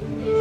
Yeah.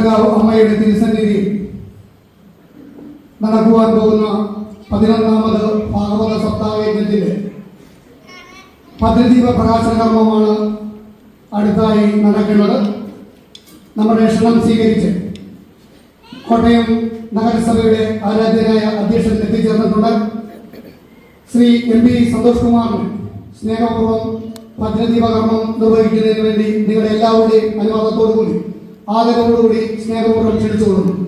പുതിനാട്ടുകാവ് അമ്മയുടെ തിരുസന്നിധി നടക്കുവാൻ പോകുന്ന പതിനൊന്നാമത് ഭാഗവത സപ്താഹയജ്ഞത്തിന്റെ പദ്ധതിദീപ പ്രകാശന കർമ്മമാണ് അടുത്തായി നടക്കുന്നത്. നമ്മുടെ ക്ഷണം സ്വീകരിച്ച് കോട്ടയം നഗരസഭയുടെ ആരാധ്യനായ അധ്യക്ഷൻ എത്തിച്ചേർന്നിട്ടുണ്ട്. ശ്രീ എം പി സന്തോഷ് കുമാറിന് സ്നേഹപൂർവം ഭദ്രദീപകർമ്മം നിർവഹിക്കുന്നതിന് വേണ്ടി നിങ്ങളുടെ എല്ലാവരുടെയും അനുവാദത്തോടു കൂടി ആദരവോടുകൂടി സ്നേഹപൂർവം ക്ഷണിച്ചു കൊടുക്കുന്നു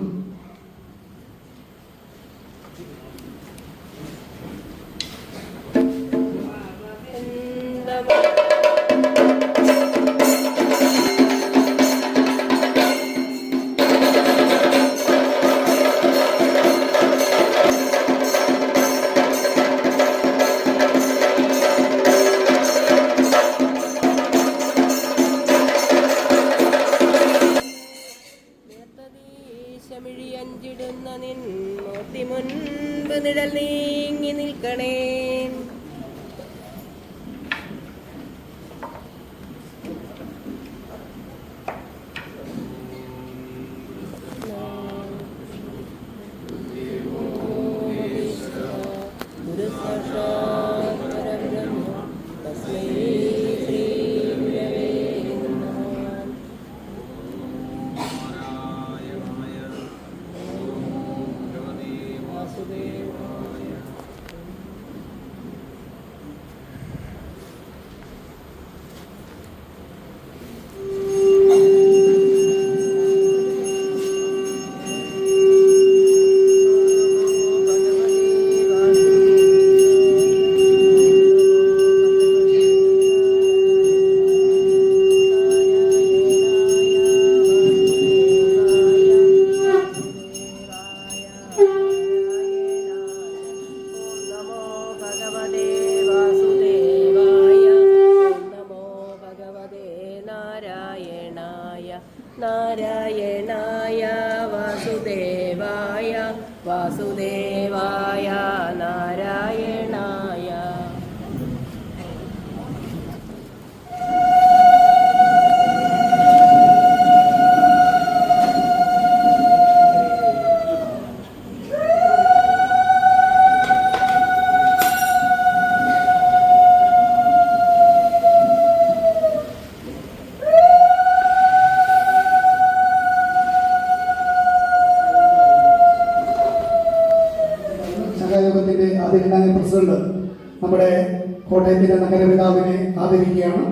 പ്രസിഡന്റ് നമ്മുടെ കോട്ടയത്തിന്റെ നഗരപിതാവിനെ ആദരിക്കുകയാണ്.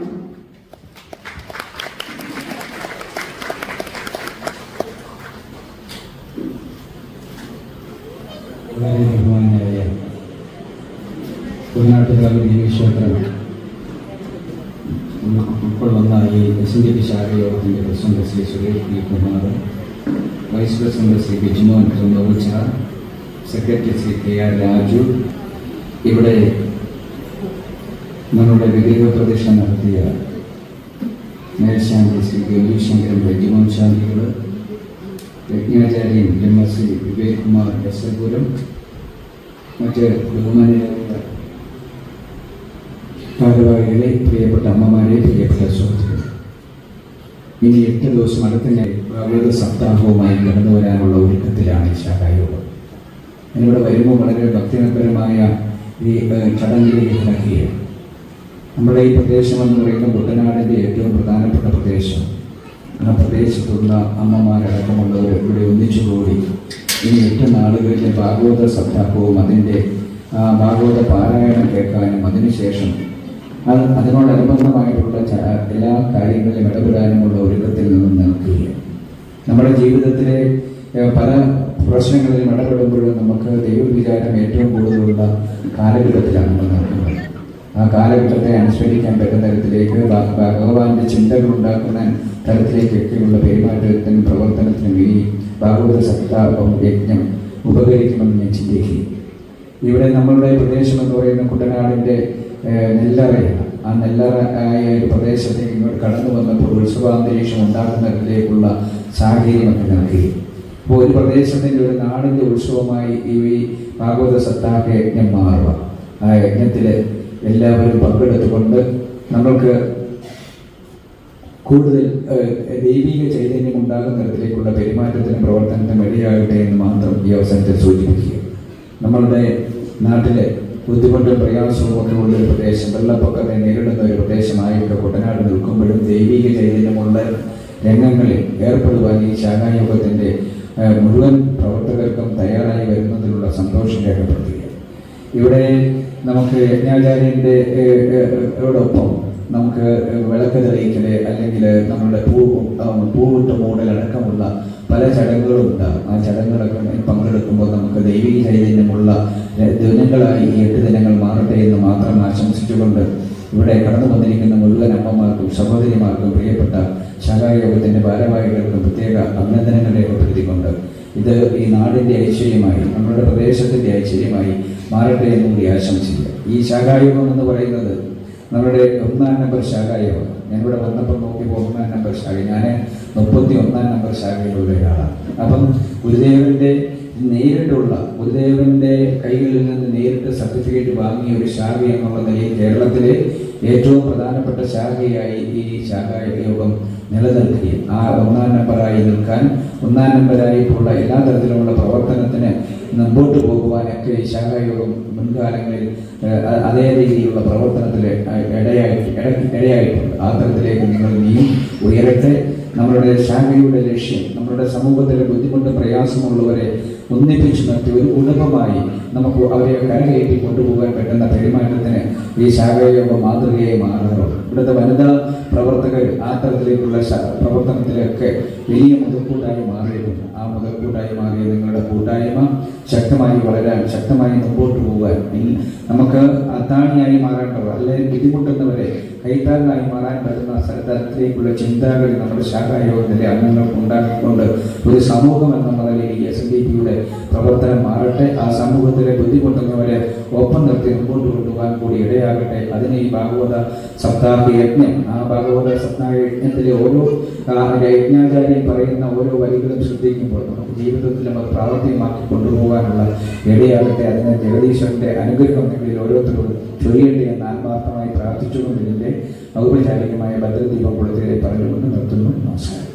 വളരെ ബഹുമാനായ കുട്ടനാട്ടുകാവ് ദേവീക്ഷേത്രം ഉൾക്കൊള്ളുന്ന ഈ S N D P ശാഖയോഗത്തിന്റെ president Shri Suresh P. Kumar vice president Shri Bijumon ചന്ദ്രവുച്ച secretary Shri K. R. Raju ഇവിടെ നമ്മുടെ വിഗ്രഹ പ്രതിഷ്ഠ നടത്തിയ മേൽശാന്തി ശ്രീ ഗൗരീശങ്കരൻ ബെജിമോൻ ശാന്തികൾ യജ്ഞാചാര്യൻ M S C Vivek Kumar എസ്എപുരം മറ്റ് ബഹുമാനിയായ ഭാരവാഹികളെ പ്രിയപ്പെട്ട അമ്മമാരെ പ്രിയപ്പെട്ട സുഹൃത്തുക്കൾ ഇനി എട്ട് ദിവസം അടുത്തന്നെ ഞാൻ സപ്താഹവുമായി കടന്നു വരാനുള്ള ഒരുക്കത്തിലാണ് ഈ ശാഖായോഗം. ഞാനിവിടെ വരുമ്പോൾ വളരെ ഭക്തിപരമായ ഈ ചടങ്ങിലേക്ക് ഇറക്കിയത് നമ്മുടെ ഈ പ്രദേശം എന്ന് പറയുന്ന കുട്ടനാടിന്റെ ഏറ്റവും പ്രധാനപ്പെട്ട പ്രദേശം. ആ പ്രദേശത്തുള്ള അമ്മമാരടക്കമുള്ളവർ ഇവിടെ ഒന്നിച്ചുകൂടി ഇനി എട്ട് നാളുകളിലെ ഭാഗവത സപ്താഹവും അതിന്റെ ഭാഗവത പാരായണം കേൾക്കാനും അതിനുശേഷം അത് അതിനോടനുബന്ധമായിട്ടുള്ള എല്ലാ കാര്യങ്ങളിലും ഇടപെടാനുമുള്ള ഒരുക്കത്തിൽ നിന്നും നിൽക്കുകയാണ്. നമ്മുടെ ജീവിതത്തിലെ പല പ്രശ്നങ്ങളിലും ഇടപെടുമ്പോഴും നമുക്ക് ദൈവവിചാരം ഏറ്റവും കൂടുതലുള്ള കാലഘട്ടത്തിലാണ് നമ്മൾ നടക്കുന്നത്. ആ കാലഘട്ടത്തെ അനുസ്മരിക്കാൻ പറ്റുന്ന തരത്തിലേക്ക് ഭഗവാന്റെ ചിന്തകൾ ഉണ്ടാക്കുന്ന തരത്തിലേക്കൊക്കെയുള്ള പെരുമാറ്റത്തിനും പ്രവർത്തനത്തിനും ഈ ഭാഗവത സപ്താപം യജ്ഞം ഉപകരിക്കുമെന്ന് ഞാൻ ചിന്തിക്കുന്നു. ഇവിടെ നമ്മളുടെ പ്രദേശം എന്ന് പറയുന്ന കുട്ടനാടിന്റെ നെല്ലറയാണ്. ആ ആയ ഒരു പ്രദേശത്തേക്ക് ഇങ്ങോട്ട് കടന്നു വന്നപ്പോൾ ഉത്സവാന്തരീക്ഷം ഉണ്ടാക്കുന്ന തരത്തിലേക്കുള്ള സാഹചര്യമൊക്കെ നൽകി. അപ്പോൾ ഒരു പ്രദേശത്തിന്റെ ഒരു നാടിന്റെ ഉത്സവമായി ഈ ഭാഗവത സത്താഹ യജ്ഞം മാറുക. ആ യജ്ഞത്തിൽ എല്ലാവരും പങ്കെടുത്തുകൊണ്ട് നമ്മൾക്ക് കൂടുതൽ ദൈവിക ചൈതന്യം ഉണ്ടാകുന്ന തരത്തിലേക്കുള്ള പെരുമാറ്റത്തിനും പ്രവർത്തനത്തിനും ഇടയാകട്ടെ എന്ന് മാത്രം ഈ അവസരത്തിൽ സൂചിപ്പിക്കുക. നമ്മളുടെ നാട്ടിലെ ബുദ്ധിമുട്ടും പ്രയാസവും ഒക്കെ ഉള്ള ഒരു പ്രദേശം വെള്ളപ്പൊക്കത്തെ നേരിടുന്ന ഒരു പ്രദേശമായിട്ട് കുട്ടനാട് നിൽക്കുമ്പോഴും ദൈവിക ചൈതന്യമുള്ള രംഗങ്ങളിൽ ഏർപ്പെടുവാൻ ഈ ശാഖായോഗത്തിന്റെ മുഴുവൻ പ്രവർത്തകർക്കും തയ്യാറായി വരുന്നതിലുള്ള സന്തോഷം രേഖപ്പെടുത്തുക ഇവിടെ നമുക്ക് യജ്ഞാചാര്യന്റെ ഏഹ്, നമുക്ക് വിളക്ക് തെളിയിക്കൽ അല്ലെങ്കിൽ നമ്മുടെ പൂ പൂവിട്ട് മൂടൽ അടക്കമുള്ള പല ചടങ്ങുകളും ഉണ്ടാകും. ആ ചടങ്ങുകളൊക്കെ പങ്കെടുക്കുമ്പോൾ നമുക്ക് ദൈവിക ചൈതന്യമുള്ള ദിനങ്ങളായി എട്ട് ദിനങ്ങൾ മാറട്ടെ എന്ന് മാത്രം ആശംസിച്ചുകൊണ്ട് ഇവിടെ കടന്നു വന്നിരിക്കുന്ന മുഴുവൻ അമ്മമാർക്കും സഹോദരിമാർക്കും പ്രിയപ്പെട്ട ശാഖായോഗത്തിന്റെ ഭാരവാഹികൾക്കും പ്രത്യേക അഭിനന്ദനങ്ങൾ രേഖപ്പെടുത്തിക്കൊണ്ട് ഇത് ഈ നാടിന്റെ ഐശ്വര്യമായി നമ്മുടെ പ്രദേശത്തിന്റെ ഐശ്വര്യമായി മാറട്ടെ എന്ന് കൂടി ആശംസിക്കുക ഈ ശാഖായോഗം എന്ന് പറയുന്നത് നമ്മുടെ ഒന്നാം നമ്പർ ശാഖായോഗം ഇവിടെ വന്നപ്പോൾ നോക്കിയപ്പോൾ ഒന്നാം നമ്പർ ശാഖ ഞാൻ മുപ്പത്തി ഒന്നാം നമ്പർ ശാഖയിലുള്ള ഒരാളാണ്. അപ്പം ഗുരുദേവന്റെ നേരിട്ടുള്ള ഗുരുദേവന്റെ കൈകളിൽ നിന്ന് നേരിട്ട് സർട്ടിഫിക്കറ്റ് വാങ്ങിയ ഒരു ശാഖ എന്നുള്ള നിലയിൽ കേരളത്തിലെ ഏറ്റവും പ്രധാനപ്പെട്ട ശാഖയായി ഈ ശാഖായോഗം നിലനിൽക്കുകയും ആ ഒന്നാം നമ്പറായി നിൽക്കാൻ ഒന്നാം നമ്പരായിട്ടുള്ള എല്ലാ തരത്തിലുമുള്ള പ്രവർത്തനത്തിന് മുമ്പോട്ട് പോകുവാനൊക്കെ ഈ ശാഖായോഗം മുൻകാലങ്ങളിൽ അതേ രീതിയിലുള്ള പ്രവർത്തനത്തിൽ ഇടയായിട്ട് ഇട- ഇടയായിട്ടുണ്ട്. ആ തരത്തിലേക്ക് നിങ്ങൾ നീയും ഉയരട്ടെ. നമ്മളുടെ ശാഖയുടെ ലക്ഷ്യം നമ്മുടെ സമൂഹത്തിലെ ബുദ്ധിമുട്ട് പ്രയാസമുള്ളവരെ ഒന്നിപ്പിച്ചു നിർത്തി ഒരു കുടുംബമായി നമുക്ക് അവരെ കരകയറ്റി കൊണ്ടുപോകാൻ പറ്റുന്ന പെരുമാറ്റത്തിന് ഈ ശാഖയോഗ മാതൃകയായി മാറുന്നു ഇവിടുത്തെ വനിതാ പ്രവർത്തകർ ആ തരത്തിലേക്കുള്ള പ്രവർത്തനത്തിലൊക്കെ വലിയ മുതൽക്കൂട്ടായി മാറിയിട്ടുണ്ട്. ആ മുതൽക്കൂട്ടായി മാറിയ നിങ്ങളുടെ കൂട്ടായ്മ ശക്തമായി വളരാൻ ശക്തമായി മുമ്പോട്ട് പോകാൻ നമുക്ക് അത്താണിയായി മാറേണ്ടവർ അല്ലെങ്കിൽ ബുദ്ധിമുട്ടുന്നവരെ കൈത്താങ്ങായി മാറാൻ പറ്റുന്ന സ്ഥലത്തിലേക്കുള്ള ചിന്താഗതി നമ്മുടെ ശാഖായോഗത്തിലെ അംഗങ്ങൾക്ക് ഉണ്ടാക്കിക്കൊണ്ട് ഒരു സമൂഹം എന്ന നിലയിൽ എസ് ഡി പിയുടെ പ്രവർത്തനം മാറട്ടെ. ആ സമൂഹത്തിലെ ബുദ്ധിമുട്ടുന്നവരെ ഒപ്പം നിർത്തി മുമ്പോട്ട് കൊണ്ടുപോകാൻ കൂടി ഇടയാകട്ടെ. അതിന് ഈ ഭാഗവത സപ്താഹ യജ്ഞം ആ ഭാഗവത സപ്താഹ യജ്ഞത്തിലെ ഓരോ ആ, യജ്ഞാചാര്യൻ പറയുന്ന ഓരോ വരികളും ശ്രദ്ധിക്കുമ്പോൾ നമുക്ക് ജീവിതത്തിലും അത് പ്രാവർത്തികമാക്കി കൊണ്ടുപോകാനുള്ള ഇടയാകട്ടെ. അതിന് ജഗദീശ്വരന്റെ അനുഗ്രഹം നിങ്ങളിൽ ഓരോരുത്തരോടും ചൊരിയട്ടെ എന്ന് ആത്മാർത്ഥമായി പ്രാർത്ഥിച്ചുകൊണ്ട് ഇതിന്റെ ഔപചാരികമായ ഭദ്രദീപം കൊടുത്തതിനെ പറഞ്ഞുകൊണ്ട് നിർത്തുന്നു. നമസ്കാരം.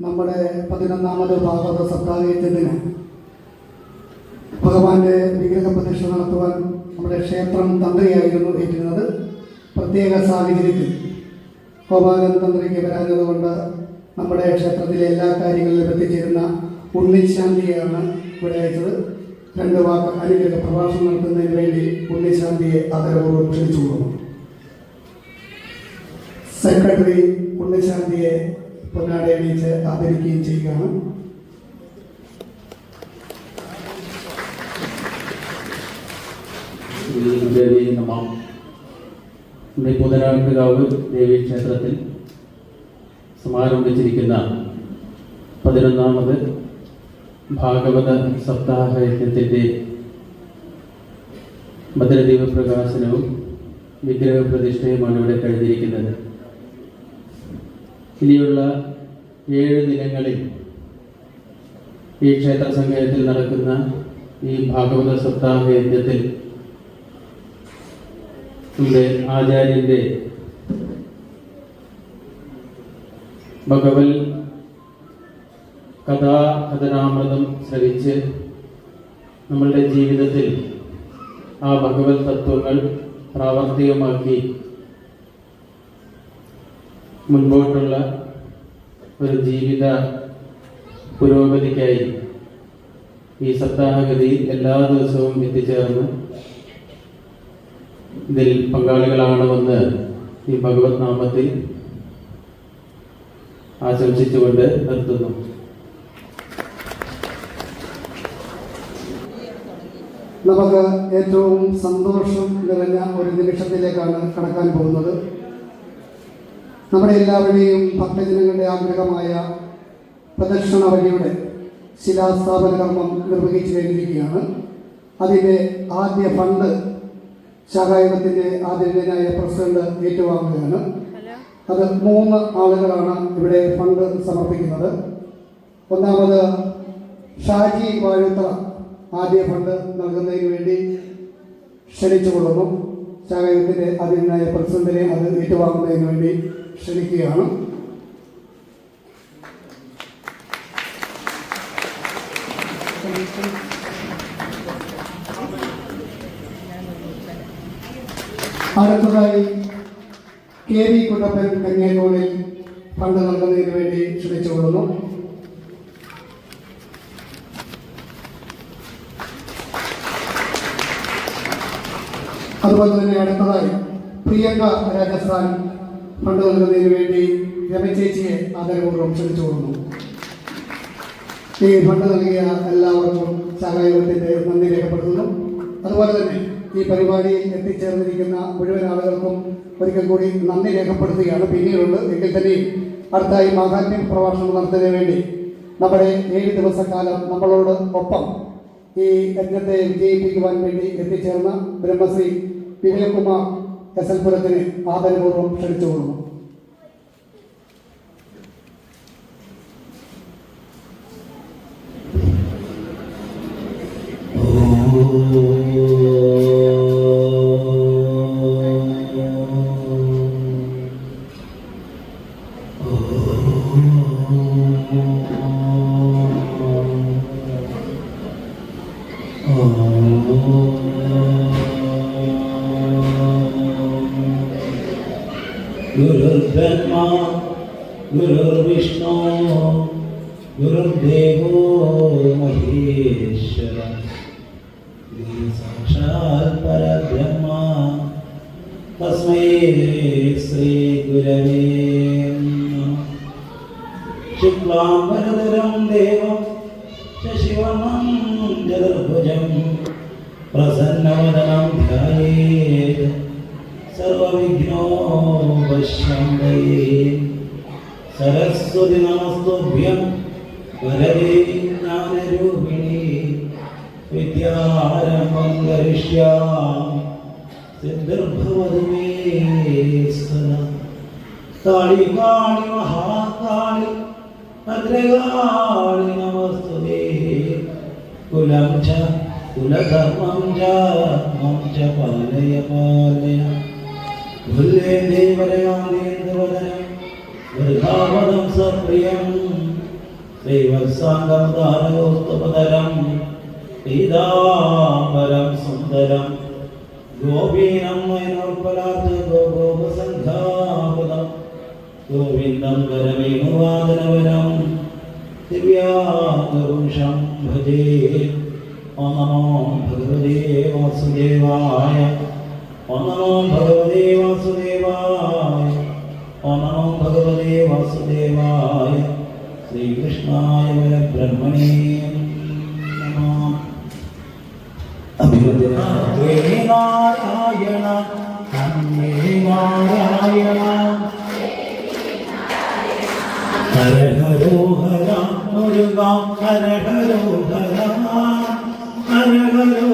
നമ്മുടെ പതിനൊന്നാമത് ഭാഗവത സപ്താഹയജ്ഞത്തിന് ഭഗവാന്റെ വിഗ്രഹ പ്രതിഷ്ഠ നടത്തുവാൻ നമ്മുടെ ക്ഷേത്രം തന്ത്രിയായിരുന്നു ഏറ്റിരുന്നത്. പ്രത്യേക സാഹചര്യത്തിൽ ഗോപാലൻ തന്ത്രിക്ക് വരാഞ്ഞതുകൊണ്ട് നമ്മുടെ ക്ഷേത്രത്തിലെ എല്ലാ കാര്യങ്ങളിലും എത്തിച്ചേരുന്ന ഉണ്ണിശാന്തിയാണ് ഇവിടെ അയച്ചത്. രണ്ട് വാക്ക് അനുഗ്രഹ പ്രഭാഷണം നടത്തുന്നതിന് വേണ്ടി ഉണ്ണിശാന്തിയെ ആദരപൂർവം ക്ഷണിച്ചുകൊള്ളുന്നു. സെക്രട്ടറി ഉണ്ണിശാന്തിയെ പൊന്നാട എണീച്ച് ആദരിക്കുകയും ചെയ്യുകയാണ്. പുതനാട്ടുകാവ് ദേവി ക്ഷേത്രത്തിൽ സമാരംഭിച്ചിരിക്കുന്ന പതിനൊന്നാമത് ഭാഗവത സപ്താഹ യജ്ഞത്തിന്റെ ഭദ്രദീപ പ്രകാശനവും വിഗ്രഹ പ്രതിഷ്ഠയുമാണ് ഇവിടെ കഴിഞ്ഞിരിക്കുന്നത്. ഇനിയുള്ള ഏഴ് ദിനങ്ങളിൽ ഈ ക്ഷേത്ര സങ്കേതത്തിൽ നടക്കുന്ന ഈ ഭാഗവത സപ്താഹ യജ്ഞത്തിൽ നമ്മുടെ ആചാര്യന്റെ ഭഗവൽ കഥാകഥനാമൃതം ശ്രവിച്ച് നമ്മളുടെ ജീവിതത്തിൽ ആ ഭഗവത് തത്വങ്ങൾ പ്രാവർത്തികമാക്കി മുൻപോട്ടുള്ള ഒരു ജീവിത പുരോഗതിക്കായി ഈ സപ്താഹഗതി എല്ലാ ദിവസവും എത്തിച്ചേർന്ന് ഇതിൽ പങ്കാളികളാകണമെന്ന് ഈ ഭഗവത് നാമത്തിൽ ആശംസിച്ചുകൊണ്ട് നിർത്തുന്നു. നമുക്ക് ഏറ്റവും സന്തോഷം നിറഞ്ഞ ഒരു നിമിഷത്തിലേക്കാണ് കടക്കാൻ പോകുന്നത്. നമ്മുടെ എല്ലാവരുടെയും ഭക്തജനങ്ങളുടെ ആഗ്രഹമായ പ്രദക്ഷിണ വഴിയുടെ ശിലാസ്ഥാപന കർമ്മം നിർവഹിച്ചു കഴിഞ്ഞിരിക്കുകയാണ്. അതിന്റെ ആദ്യ ഫണ്ട് ശാഖായുഗത്തിന്റെ ആദരണീയനായ പ്രസിഡന്റ് ഏറ്റുവാങ്ങുകയാണ്. അത് മൂന്ന് ആളുകളാണ് ഇവിടെ ഫണ്ട് സമർപ്പിക്കുന്നത്. ഒന്നാമത് ഷാജി വാഴുത്ര ആദ്യ ഫണ്ട് നൽകുന്നതിന് വേണ്ടി ക്ഷണിച്ചു ക്ഷണിച്ചുകൊള്ളുന്നു. ശാഖായുഗത്തിന്റെ ആദരണീയനായ പ്രസിഡന്റിനെ അത് ഏറ്റുവാങ്ങുന്നതിന് വേണ്ടി ക്ഷണിക്കുകയാണ്. അടുത്തതായി കെ വി കുട്ടപ്പൻ കന്യാകുമാരിൽ ഫണ്ട് നൽകുന്നതിന് വേണ്ടി ക്ഷണിച്ചുകൊള്ളുന്നു. അതുപോലെ തന്നെ അടുത്തതായി പ്രിയങ്ക രാജസ്ഥാൻ ഫണ്ട് വേണ്ടി രമചേച്ചിയെ ആദരപൂർവം ക്ഷണിച്ചുകൊള്ളുന്നു. ഈ ഫണ്ട് നൽകിയ എല്ലാവർക്കും ശാഖായോഗത്തിന്റെ നന്ദി രേഖപ്പെടുത്തുന്നു. അതുപോലെ തന്നെ ഈ പരിപാടിയിൽ എത്തിച്ചേർന്നിരിക്കുന്ന മുഴുവൻ ആളുകൾക്കും ഒരിക്കൽ കൂടി നന്ദി രേഖപ്പെടുത്തുകയാണ്. പിന്നീടുണ്ട് എങ്കിൽ തന്നെ അടുത്തായി മാഹാത്മ്യം പ്രഭാഷണം നടത്തുന്നതിന് വേണ്ടി നമ്മുടെ ഏഴ് ദിവസക്കാലം നമ്മളോട് ഒപ്പം ഈ യജ്ഞത്തെ വിജയിപ്പിക്കുവാൻ വേണ്ടി എത്തിച്ചേർന്ന ബ്രഹ്മശ്രീ വിവേകുമാർ എസ് എൽ പുരത്തിന് ആദരപൂർവം ക്ഷണിച്ചുകൊള്ളുന്നു Oh സാക്ഷാത് പരബ്രഹ്മ തസ്മൈ ശ്രീ ഗുരവേ ശുക്ലാംബരധരം ദേവം ശശിവർണം ചതുർഭുജം. പ്രസന്നവദനം ധ്യായേത് സർവവിഘ്നോപശാന്തയേ. സരസ്വതി നമസ്തുഭ്യം വരദേ ജ്ഞാനരൂപ കാളി കാളി മഹാകാളി ഭദ്രകാളി നമസ്തുതേ. കുലം ച കുലധർമ്മം ച മം ച പാലയ. പാലയ ഭുല്ലേ ദേവരയാദേന്ദ്രവദനം വൃഥാവദം സപ്രിയം. ദൈവസാംഗം ധാരകോസ്തപതരം. പീതാംബരം സുന്ദരം. ഗോപീനം മൈനോർപ്പലാത്ത് ഗോപസംഘാപദം ഗോവിന്ദം വരവേണുവാദനവരം ദിവ്യാകരുഷം ഭജേ. ഓ നമോ ഭഗവതേ വാസുദേവായ. ഓ നമോ ഭഗവതേ വാസുദേവായ. ഓ നമോ ഭഗവതേ വാസുദേവായ. ശ്രീകൃഷ്ണായ ബ്രഹ്മണേ നാരായണ ഹരേ നാരായണ. ഹര ഹരോ ഹര മുരുക ഹര ഹരോ ഹര ഹര ഹരോ